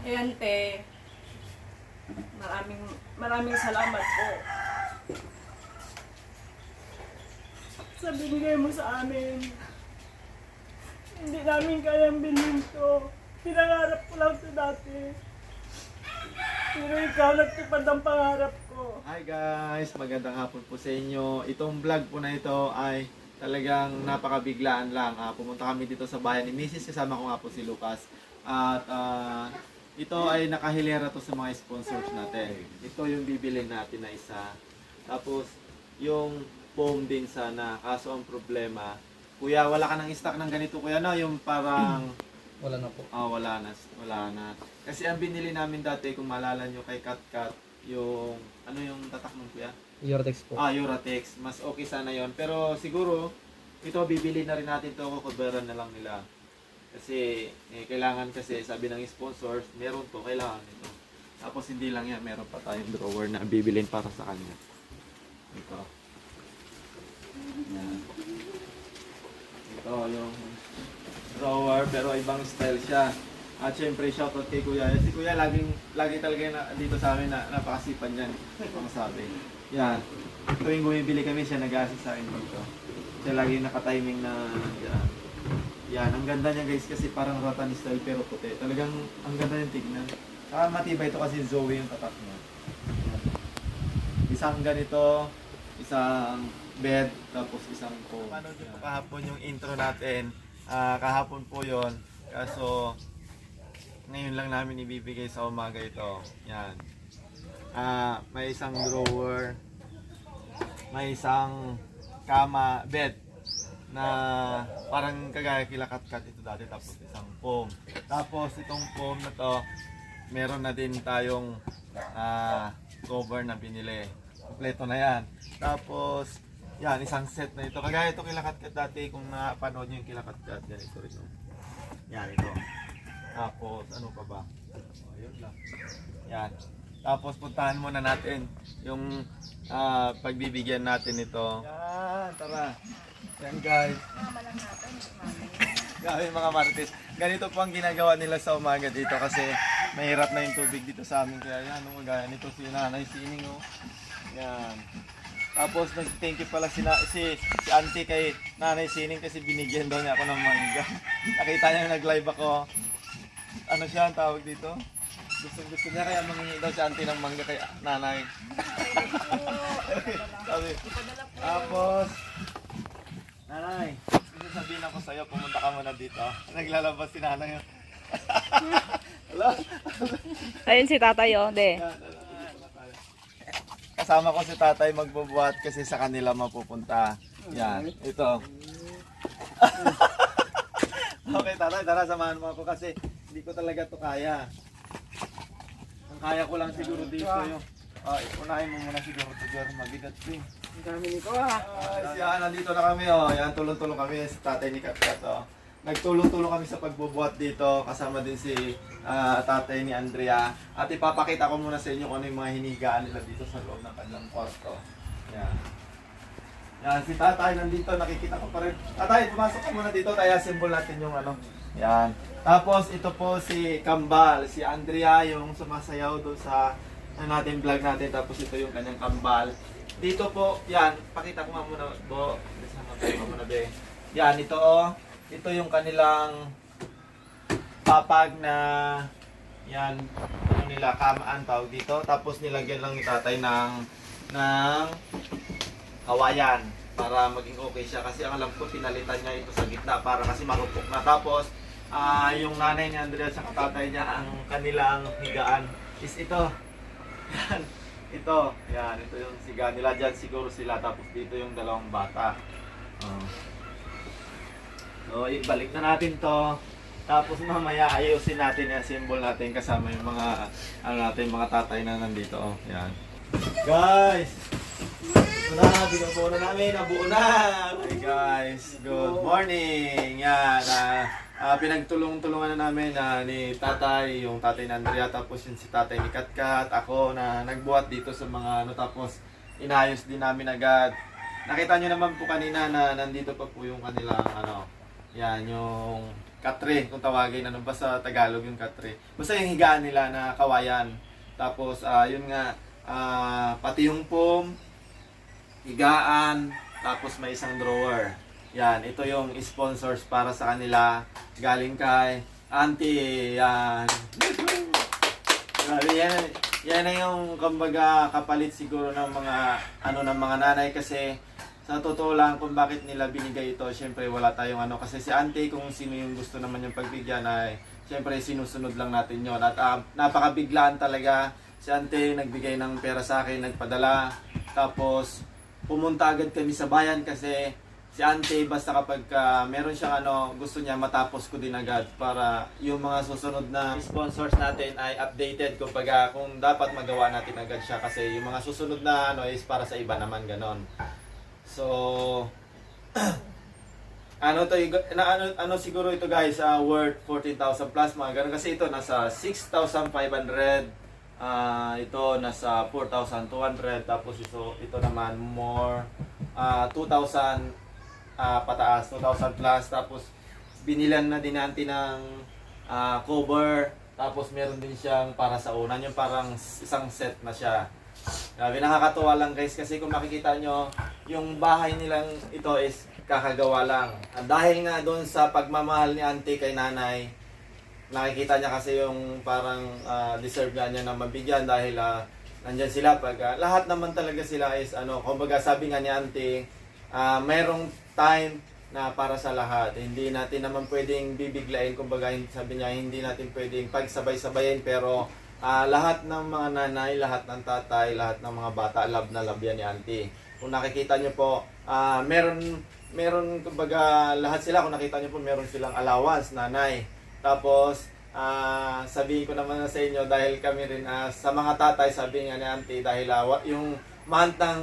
Ayan, te. Maraming, maraming salamat po. Sa binigay mo sa amin. Hindi namin kayang bilhin to. Pinangarap ko lang ito dati. Pero ikaw nagtupad ang pangarap ko. Hi guys, magandang hapon po sa inyo. Itong vlog po na ito ay talagang napakabiglaan lang. Ah, pumunta kami dito sa bayan ni Mrs. Kasama ko nga po si Lucas. At ah, ito ay nakahilera to sa mga sponsors natin. Ito yung bibili natin na isa. Tapos yung foam din sana. Kaso ang problema, kuya wala ka ng stock ng ganito kuya no? Yung parang Wala na po. Ah, wala na. Wala na. Kasi ang binili namin dati, kung maalala nyo kay Kat Kat, yung, ano yung tatak nun kuya? Eurotex po. Ah, Eurotex. Mas okay sana yon Pero siguro, ito bibili na rin natin to kukuberan na lang nila. Kasi, eh, kailangan kasi, sabi ng sponsors, meron to, kailangan ito. Tapos hindi lang yan, meron pa tayong drawer na bibilin para sa kanya. Ito. Yan. Ito yung drawer, pero ibang style siya. At syempre, shoutout kay Kuya. Si Kuya, laging, lagi talaga na dito sa amin na napakasipan yan. Ang sabi. Yan. Tuwing bumibili kami, siya nag-assist sa akin dito. Siya lagi naka-timing na yan. Yan, ang ganda niya guys kasi parang rattan style pero puti. Talagang ang ganda yung tignan. Saka matibay ito kasi Zoe yung tatak niya. Isang ganito, isang bed, tapos isang foam. Paano din po kahapon yung intro natin? Ah, kahapon po yon Kaso, ngayon lang namin ibibigay sa umaga ito. Yan. Ah, may isang drawer, may isang kama, bed na parang kagaya kilakat-kat ito dati tapos isang foam. Tapos itong foam na to, meron na din tayong ah, cover na binili. Kompleto na yan. Tapos, yan, isang set na ito. Kagaya ito kilakat-kat dati, kung napanood nyo yung kilakat-kat, ganito rin. oh. Yan, ito. Tapos, ano pa ba? Oh, yun lang. Yan. Tapos, puntahan muna natin yung ah, pagbibigyan natin ito. Yan, tara. Yan, guys. Grabe mga marites. Ganito po ang ginagawa nila sa umaga dito kasi mahirap na yung tubig dito sa amin. Kaya yan, ano gaya nito si Nanay Sining. Oh. Yan. Tapos nag-thank you pala si, na, si, si auntie kay Nanay Sining kasi binigyan daw niya ako ng mangga. Nakita niya nag-live ako. Ano siya ang tawag dito? Gusto gusto niya kaya mangingi daw si auntie ng mangga kay nanay. Sabi. Tapos, nanay, gusto sabihin ako sa'yo, pumunta ka muna dito. Naglalabas si nanay. Hello? Ayun si tatay, oh, de. Kasama ko si tatay magbubuhat kasi sa kanila mapupunta. Yan, ito. okay, tatay, tara, samahan mo ako kasi hindi ko talaga to kaya. Kaya ko lang siguro dito yung... Ah, unahin mo muna siguro to, Jer. Mabigat to eh. Ang dami nito ah. Ay, yan, nandito na kami, oh. Yan, tulong-tulong kami sa tatay ni Katkat, oh. Nagtulong-tulong kami sa pagbubuhat dito, kasama din si ah, tatay ni Andrea. At ipapakita ko muna sa inyo kung ano yung mga hinigaan nila dito sa loob ng kanilang kwarto. Yan. Yan, si tatay nandito, nakikita ko pa rin. Tatay, pumasok ka muna dito, kaya symbol natin yung ano. Yan. Tapos, ito po si Kambal, si Andrea, yung sumasayaw doon sa ano natin, vlog natin. Tapos ito yung kanyang Kambal. Dito po, yan, pakita ko muna, Bo. Ko muna, be. Yan, ito oh. Ito yung kanilang papag na yan, ano nila, kamaan tawag dito. Tapos nilagyan lang ni tatay ng ng kawayan para maging okay siya. Kasi ang alam ko pinalitan niya ito sa gitna para kasi marupok na. Tapos ah yung nanay ni Andrea sa tatay niya ang kanilang higaan is ito. Yan. Ito. Yan ito yung siga nila. Dyan siguro sila. Tapos dito yung dalawang bata. Oh. so ibalik na natin to. Tapos mamaya ayusin natin yung symbol natin kasama yung mga ano natin mga tatay na nandito. Oh yan. Guys ito na, binubuo na namin, nabuo na! Hi guys, good morning! Yan, ah, ah, pinagtulong-tulungan na namin na ni tatay, yung tatay ni Andrea, tapos yung si tatay ni Katkat, ako na nagbuhat dito sa mga ano, tapos inayos din namin agad. Nakita nyo naman po kanina na nandito pa po yung kanilang ano, yan, yung katre kung tawagin ano ba sa Tagalog yung katre. Basta yung higaan nila na kawayan. Tapos ah, yun nga ah, pati yung foam, higaan, tapos may isang drawer. Yan, ito yung sponsors para sa kanila. Galing kay Auntie. Yan. Yan. Yan na yung kumbaga kapalit siguro ng mga ano ng mga nanay kasi sa totoo lang kung bakit nila binigay ito, syempre wala tayong ano kasi si Auntie kung sino yung gusto naman yung pagbigyan ay syempre sinusunod lang natin yon at ah, napakabiglaan talaga si Auntie nagbigay ng pera sa akin, nagpadala tapos pumunta agad kami sa bayan kasi si Auntie basta kapag ka meron siyang ano gusto niya matapos ko din agad para yung mga susunod na sponsors natin ay updated kumbaga kung dapat magawa natin agad siya kasi yung mga susunod na ano is para sa iba naman ganon. So ano to na ano, ano siguro ito guys uh, worth 14,000 plus mga ganun kasi ito nasa 6,500 ah ito nasa 4,200 tapos ito ito naman more ah 2,000 ah, pataas 2,000 plus tapos binilan na din natin ng ah, cover tapos meron din siyang para sa unan yung parang isang set na siya Grabe, nakakatuwa lang guys kasi kung makikita nyo, yung bahay nilang ito is kakagawa lang. At dahil nga doon sa pagmamahal ni auntie kay nanay, nakikita niya kasi yung parang ah, deserve nga niya na mabigyan dahil ah, nandyan sila pag ah, lahat naman talaga sila is ano, kumbaga sabi nga ni auntie, ah, mayroong time na para sa lahat. Hindi natin naman pwedeng bibiglain, kumbaga sabi niya hindi natin pwedeng pagsabay-sabayin pero Ah, lahat ng mga nanay, lahat ng tatay, lahat ng mga bata, love na love yan ni auntie. Kung nakikita nyo po, ah, meron, meron, kumbaga, lahat sila, kung nakita nyo po, meron silang allowance, nanay. Tapos, ah, sabihin ko naman sa inyo, dahil kami rin, ah, sa mga tatay, sabi nga ni auntie, dahil ah, wa- yung month ng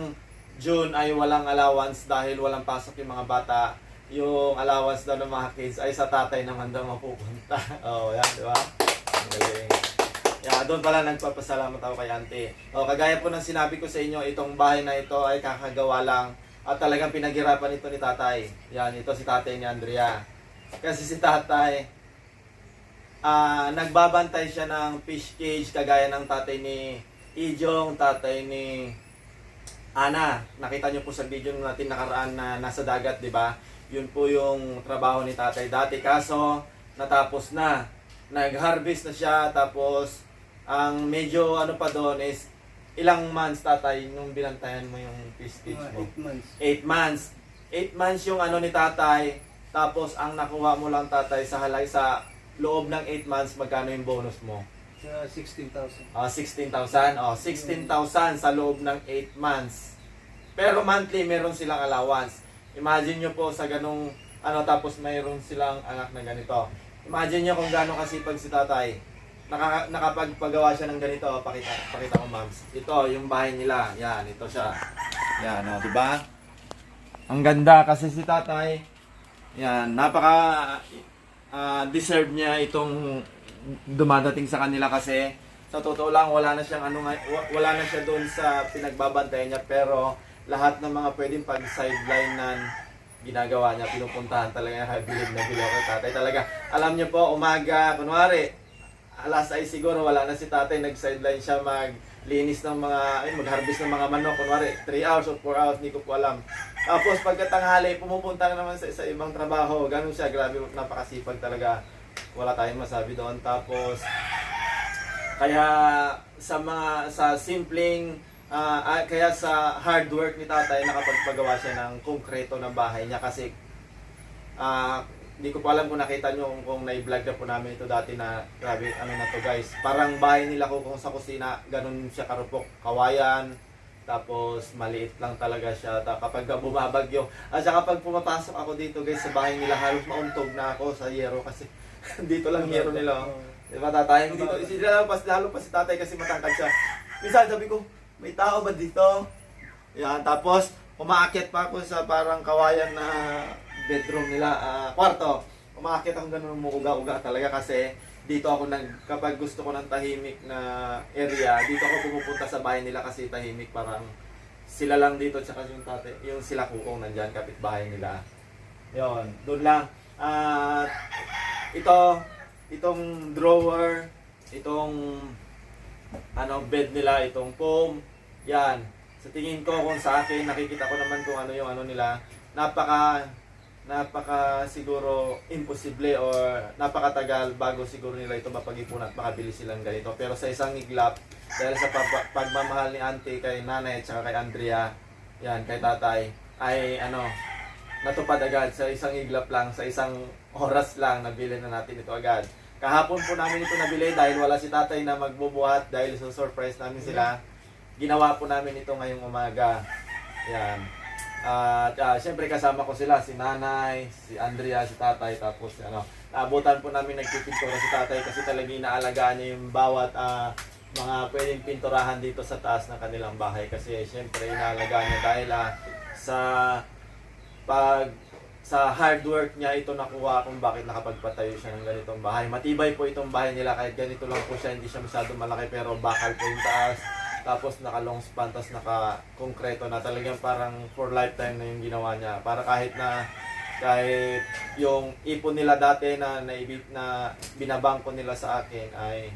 June ay walang allowance dahil walang pasok yung mga bata. Yung allowance daw ng mga kids ay sa tatay naman daw mapupunta. oh, yan, di ba? Ang galing. Yeah, doon pala nagpapasalamat ako kay Auntie. O, kagaya po ng sinabi ko sa inyo, itong bahay na ito ay kakagawa lang at talagang pinaghirapan ito ni tatay. Yan, ito si tatay ni Andrea. Kasi si tatay, ah nagbabantay siya ng fish cage kagaya ng tatay ni Ijong, tatay ni Ana. Nakita niyo po sa video natin nakaraan na nasa dagat, di ba? Yun po yung trabaho ni tatay dati. Kaso, natapos na. Nag-harvest na siya, tapos ang medyo ano pa doon is ilang months tatay nung binantayan mo yung fish cage mo? 8 months. 8 months. 8 months yung ano ni tatay. Tapos ang nakuha mo lang tatay sa halay sa loob ng 8 months, magkano yung bonus mo? Sa 16,000. Ah, 16,000. Oh, 16,000 sa loob ng 8 months. Pero monthly meron silang allowance. Imagine nyo po sa ganung ano tapos mayroon silang anak na ganito. Imagine nyo kung gaano kasipag si tatay. Naka, nakapagpagawa siya ng ganito. Oh, Pakita, pakita ko ma'ams. Ito, yung bahay nila. Yan, ito siya. Yan, oh, di ba? Ang ganda kasi si tatay. Yan, napaka ah, deserve niya itong dumadating sa kanila kasi sa totoo lang wala na siyang ano wala na siya doon sa pinagbabantayan niya pero lahat ng mga pwedeng pag sideline nan ginagawa niya pinupuntahan talaga niya bilib na bilib ako tatay talaga. Alam niyo po umaga kunwari alas ay siguro wala na si tatay nag sideline siya maglinis ng mga ay mag-harvest ng mga manok kunwari 3 hours or 4 hours hindi ko po alam tapos pagkatanghali pumupunta na naman sa, sa ibang trabaho. Ganun siya grabe napakasipag talaga. Wala tayong masabi doon. Tapos kaya sa mga sa simpleng ah, kaya sa hard work ni tatay nakapagpagawa siya ng konkreto na bahay niya. Kasi ah hindi ko pa alam kung nakita nyo kung, kung na-vlog na po namin ito dati na grabe ano na to guys. Parang bahay nila ko kung sa kusina ganun siya karupok. Kawayan tapos maliit lang talaga siya Ta- kapag bumabagyo at saka kapag pumapasok ako dito guys sa bahay nila halos mauntog na ako sa yero kasi dito lang yero nila oh. Di ba tatay? Dito, si lalo pa, lalo pa si tatay kasi matangkad siya. Minsan sabi ko, may tao ba dito? Yan, tapos umaakyat pa ako sa parang kawayan na bedroom nila, ah, kwarto. Umaakyat ako ganun umuuga-uga talaga kasi dito ako nag kapag gusto ko ng tahimik na area, dito ako pumupunta sa bahay nila kasi tahimik parang sila lang dito tsaka yung tate, yung sila kukong nandyan kapitbahay nila. Yon, doon lang. At ito, itong drawer, itong ano bed nila, itong foam, yan. Sa tingin ko kung sa akin, nakikita ko naman kung ano yung ano nila, napaka napaka siguro imposible or napakatagal bago siguro nila ito mapag-ipon at makabili silang ganito. Pero sa isang iglap, dahil sa pag- pagmamahal ni auntie kay nanay at saka kay Andrea, yan, kay tatay, ay ano, natupad agad sa isang iglap lang, sa isang oras lang, nabili na natin ito agad. Kahapon po namin ito nabili dahil wala si tatay na magbubuhat dahil sa surprise namin sila. Ginawa po namin ito ngayong umaga. Yan. At ah, syempre kasama ko sila, si nanay, si Andrea, si tatay, tapos ano, naabutan po namin nagpipintura si tatay kasi talagang inaalagaan niya yung bawat ah, mga pwedeng pinturahan dito sa taas ng kanilang bahay kasi syempre inaalagaan niya dahil ah, sa pag sa hard work niya ito nakuha kung bakit nakapagpatayo siya ng ganitong bahay. Matibay po itong bahay nila kahit ganito lang po siya, hindi siya masyadong malaki pero bakal po yung taas. Tapos naka long span, tapos naka konkreto na talagang parang for lifetime na yung ginawa niya. Para kahit na kahit yung ipon nila dati na naibig na binabangko nila sa akin ay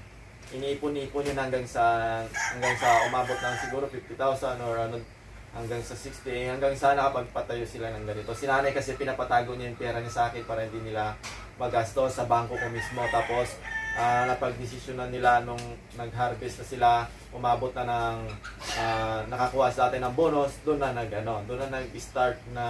iniipon-ipon yun hanggang sa hanggang sa umabot ng siguro 50,000 or ano hanggang sa 60 hanggang sa nakapagpatayo sila ng ganito. Si nanay kasi pinapatago niya yung pera niya sa akin para hindi nila magastos sa bangko ko mismo. Tapos ah napagdesisyonan nila nung nag-harvest na sila, umabot na ng ah, nakakuha sa atin ng bonus, doon na nag ano, doon na nag-start na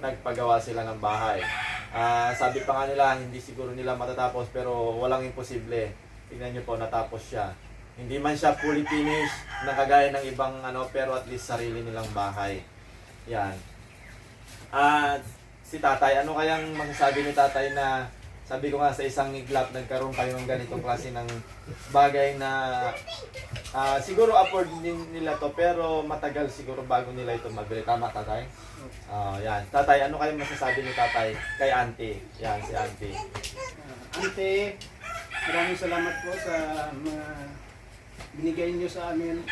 nagpagawa sila ng bahay. Ah, sabi pa nga nila, hindi siguro nila matatapos pero walang imposible. Tingnan niyo po, natapos siya. Hindi man siya fully finished na kagaya ng ibang ano, pero at least sarili nilang bahay. Yan. At si tatay, ano kayang masasabi ni tatay na sabi ko nga sa isang iglap nagkaroon kayo ng ganitong klase ng bagay na ah, siguro afford nila to pero matagal siguro bago nila ito mabili. Tama tatay? Ah, yan. Tatay, ano kayang masasabi ni tatay kay auntie? Yan, si auntie. Uh, ante, maraming salamat po sa mga binigay niyo sa amin.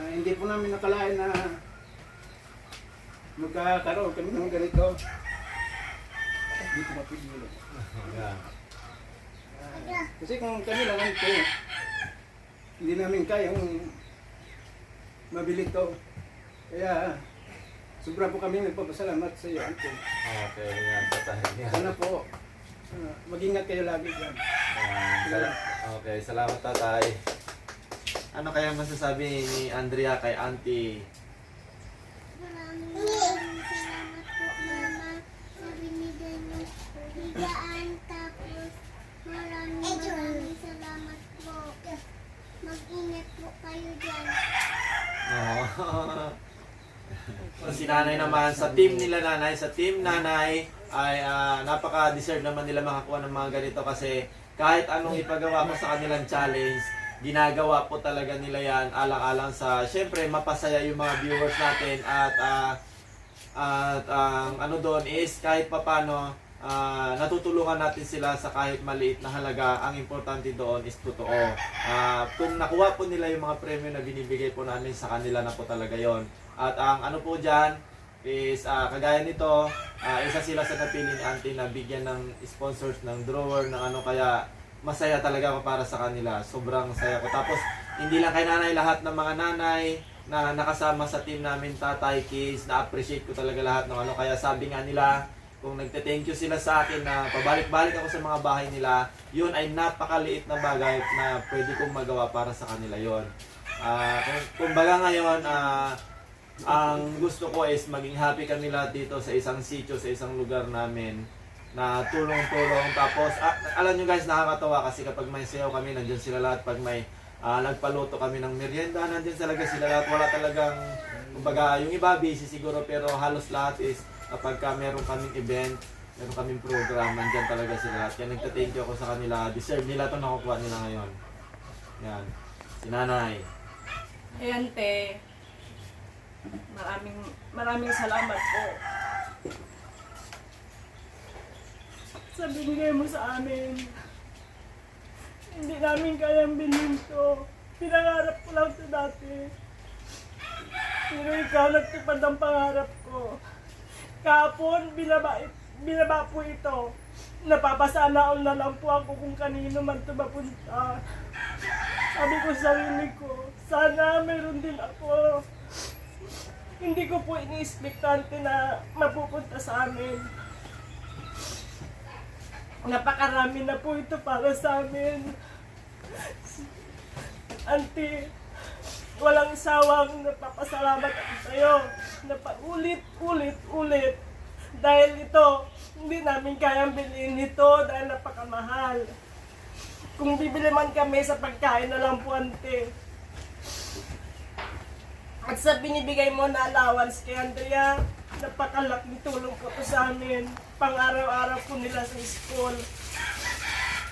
Ah, hindi po namin nakalain na magkakaroon kami ng ganito. Hindi ko mapigilan. Yan. Ah, kasi kung kami lang ito, hindi namin kayang mabili ito. Kaya, sobra po kami nagpapasalamat sa iyo, ante. Okay, yan, tatay. Yan. Sana po, ah, mag-ingat kayo lagi dyan. Sal- okay, salamat tatay. Ano kaya masasabi ni Andrea kay auntie? Maraming maraming salamat po, Mama, sa binigay niyo higaan. Tapos, maraming maraming salamat po. Mag-ingat po kayo dyan. Oh. si nanay naman, sa team nila nanay, sa team nanay, ay ah, napaka-deserve naman nila makakuha ng mga ganito kasi kahit anong ipagawa mo sa kanilang challenge, ginagawa po talaga nila yan alang-alang sa, syempre, mapasaya yung mga viewers natin at ah, at ang ano doon is kahit papano ah, natutulungan natin sila sa kahit maliit na halaga. Ang importante doon is totoo. Ah, kung nakuha po nila yung mga premyo na binibigay po namin sa kanila na po talaga yon. At ang ano po dyan is ah, kagaya nito, ah, isa sila sa napili ni Auntie na bigyan ng sponsors ng drawer ng ano kaya masaya talaga ako para sa kanila. Sobrang saya ko. Tapos hindi lang kay nanay lahat ng mga nanay na nakasama sa team namin Tatay Kids, na-appreciate ko talaga lahat ng ano. Kaya sabi nga nila, kung nagte-thank you sila sa akin na pabalik-balik ako sa mga bahay nila, yun ay napakaliit na bagay na pwede kong magawa para sa kanila yon. Ah, kung kumbaga ngayon, ah, ang gusto ko is maging happy kami lahat dito sa isang sitio, sa isang lugar namin na tulong-tulong. Tapos, ah, alam nyo guys, nakakatawa kasi kapag may sayaw kami, nandyan sila lahat. Pag may ah, nagpaluto kami ng merienda, nandyan talaga sila lahat. Wala talagang, kumbaga, yung iba busy siguro, pero halos lahat is kapag ka meron kaming event, meron kaming program, nandyan talaga sila lahat. Kaya nagta-thank you ako sa kanila. Deserve nila ito nakukuha nila ngayon. Yan. Si nanay. Ayan, te. Maraming, maraming salamat po. Sa binigay mo sa amin. Hindi namin kayang bilhin to. Pinangarap ko lang to dati. Pero ikaw nagtupad ang pangarap ko. Kapon, binabait, binaba po ito. Napapasana all na lang po ako kung kanino man ito mapunta. Sabi ko sa sarili ko, sana meron din ako. Hindi ko po ini-expectante na mapupunta sa amin. Napakarami na po ito para sa amin. Auntie, walang sawang napapasalamat ako sa'yo na paulit-ulit-ulit dahil ito, hindi namin kayang bilhin ito dahil napakamahal. Kung bibili man kami sa pagkain na lang po, ante. At sa binibigay mo na allowance kay Andrea, napakalaking tulong po to sa amin. Pang-araw-araw po nila sa school.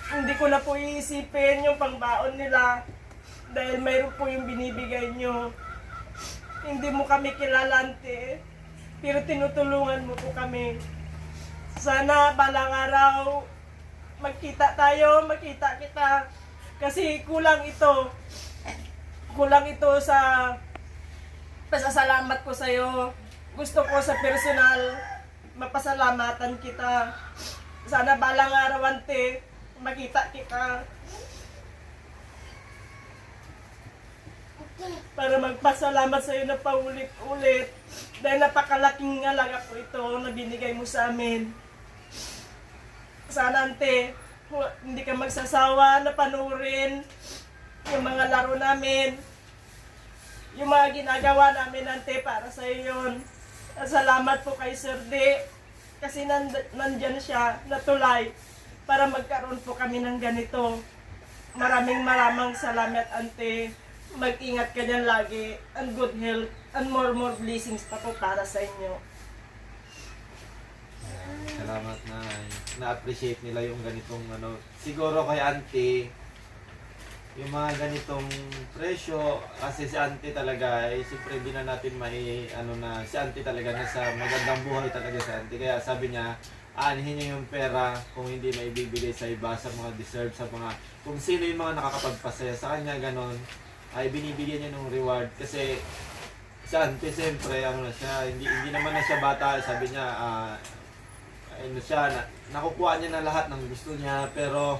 Hindi ko na po iisipin yung pangbaon nila dahil mayroon po yung binibigay nyo. Hindi mo kami kilalante, pero tinutulungan mo po kami. Sana balang araw magkita tayo, makita kita. Kasi kulang ito. Kulang ito sa pasasalamat ko sa'yo. Gusto ko sa personal, mapasalamatan kita. Sana balang araw, ante, makita kita. Para magpasalamat sa iyo na paulit-ulit dahil napakalaking alaga po ito na binigay mo sa amin. Sana ante, hindi ka magsasawa na panurin yung mga laro namin, yung mga ginagawa namin ante para sa iyo yun. Salamat po kay Sir D kasi nand- nandyan siya natulay para magkaroon po kami ng ganito. Maraming maraming salamat ante. Mag-ingat ka dyan lagi and good health and more more blessings pa po para sa inyo. Salamat na na-appreciate nila yung ganitong ano. Siguro kay auntie, yung mga ganitong presyo, kasi si auntie talaga, eh, siyempre hindi na natin may, ano na, si auntie talaga nasa magandang buhay talaga si auntie. Kaya sabi niya, aanhin niya yung pera kung hindi may bibigay sa iba, sa mga deserve, sa mga, kung sino yung mga nakakapagpasaya sa kanya, ganon, ay binibigyan niya ng reward. Kasi, si auntie siyempre, ano na siya, hindi, hindi naman na siya bata, sabi niya, ah, ano siya, na, nakukuha niya na lahat ng gusto niya, pero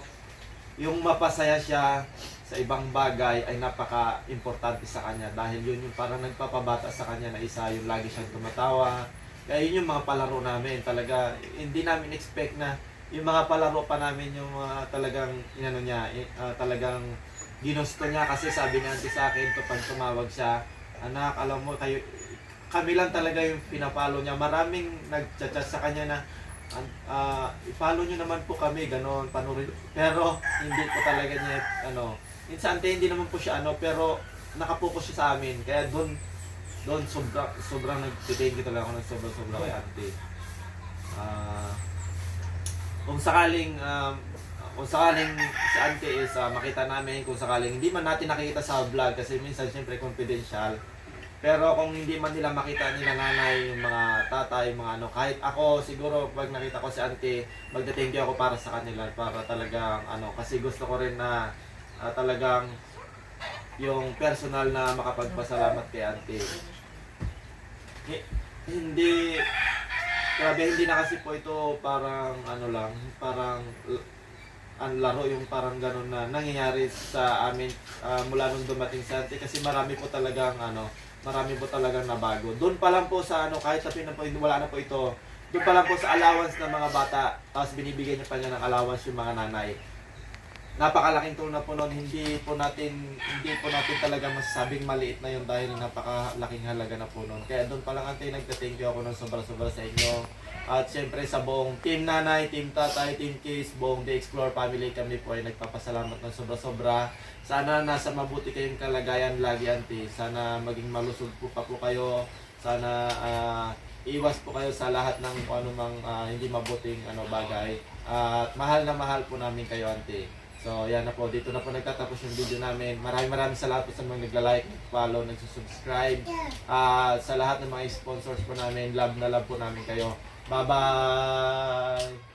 yung mapasaya siya sa ibang bagay ay napaka-importante sa kanya dahil yun yung parang nagpapabata sa kanya na isa yung lagi siyang tumatawa. Kaya yun yung mga palaro namin talaga. Hindi namin expect na yung mga palaro pa namin yung mga talagang inano niya, ah, talagang ginusto niya kasi sabi niya auntie sa akin kapag tumawag siya, anak, alam mo kayo kami lang talaga yung pinapalo niya. Maraming nagchat sa kanya na an- ah, i-follow nyo naman po kami, ganon, panurin. Pero, hindi po talaga niya, ano, minsan ante, hindi naman po siya, ano, pero, nakapokus siya sa amin. Kaya doon, doon, sobra, sobrang nag-thank you talaga ako ng sobrang sobra kay ante. Ah, kung sakaling, um, kung sakaling si ante is ah, makita namin, kung sakaling hindi man natin nakikita sa vlog, kasi minsan, syempre, confidential, pero kung hindi man nila makita nila nanay, yung mga tatay, mga ano, kahit ako siguro pag nakita ko si auntie, magda-thank you ako para sa kanila para talagang ano, kasi gusto ko rin na ah, talagang yung personal na makapagpasalamat kay auntie. Hi- Hindi grabe hindi na kasi po ito parang ano lang, parang ang laro yung parang ganun na nangyayari sa amin ah, mula nung dumating si auntie kasi marami po talagang ano, marami po talagang nabago. Doon pa lang po sa ano, kahit sabihin na po, wala na po ito, doon pa lang po sa allowance ng mga bata, tapos binibigyan niya pa niya ng allowance yung mga nanay. Napakalaking tulong na po noon, hindi po natin, hindi po natin talaga masasabing maliit na yun dahil napakalaking halaga na po noon. Kaya doon pa lang ante, nagta-thank you ako ng sobra-sobra sa inyo. At syempre sa buong team nanay, team tatay, team case, buong The Explore family kami po ay nagpapasalamat ng sobra-sobra. Sana nasa mabuti kayong kalagayan lagi ante. Sana maging malusog po pa po kayo. Sana ah, iwas po kayo sa lahat ng kung anumang ah, hindi mabuting ano bagay. At mahal na mahal po namin kayo ante. So yan na po, dito na po nagtatapos yung video namin. Maraming maraming salamat po sa mga nagla-like, follow, nagsusubscribe. Ah, sa lahat ng mga sponsors po namin, love na love po namin kayo. Bye-bye!